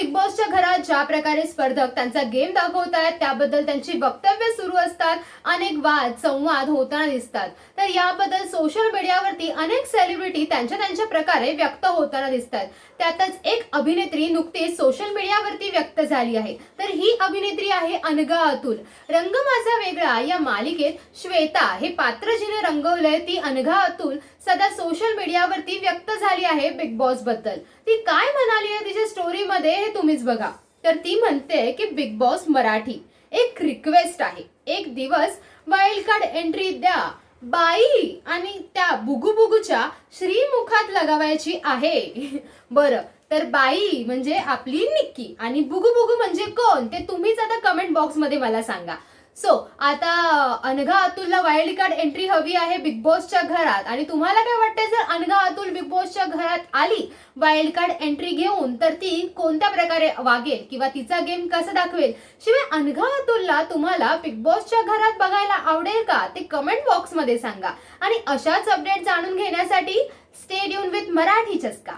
Big बॉसच्या घरात ज्या प्रकारे स्पर्धक त्यांचा गेम दाखवतायत त्याबद्दल त्यांची वक्तव्य सुरू असतात अनेक वाद संवाद होताना दिसतात. तर याबद्दल सोशल मीडियावरती अनेक सेलिब्रिटी त्यांच्या त्यांच्या प्रकारे व्यक्त होताना दिसतात. त्यातच एक अभिनेत्री नुकतीच सोशल मीडियावरती व्यक्त झाली आहे. तर ही अभिनेत्री आहे अनघा अतुल. रंग माझा वेगळा या मालिकेत श्वेता हे पात्र जिने रंगवलंय ती अनघा अतुल सध्या सोशल मीडियावरती व्यक्त झाली आहे बिग बॉसबद्दल ती काय म्हणाली आहे तिच्या मध्ये हे तुम्हीच बघा. तर ती म्हणते की बिग बॉस मराठी. एक रिक्वेस्ट आहे. एक दिवस वाईल्ड कार्ड एंट्री द्या. बाई आणि त्या बुगू बुगूच्या श्रीमुखात लगावायची आहे. बरं तर बाई म्हणजे आपली निक्की आणि बुगू बुगू म्हणजे कोण? ते तुम्हीच आता कमेंट बॉक्समध्ये मला सांगा. सो आता अनघा अतुलला वाईल्ड कार्ड एंट्री हवी आहे बिग बॉसच्या घरात. आणि तुम्हाला काय वाटतंय जर अनघा अतुल बिग बॉसच्या घरात आली वाईल्ड कार्ड एंट्री घेऊन तर ती कोणत्या प्रकारे वागेल? किंवा तिचा गेम कसा दाखवेल? शिवाय अनघा अतुलला तुम्हाला बिग बॉसच्या घरात बघायला आवडेल का? ते कमेंट बॉक्समध्ये सांगा. आणि अशाच अपडेट जाणून घेण्यासाठी स्टेडियम विथ मराठी चस्का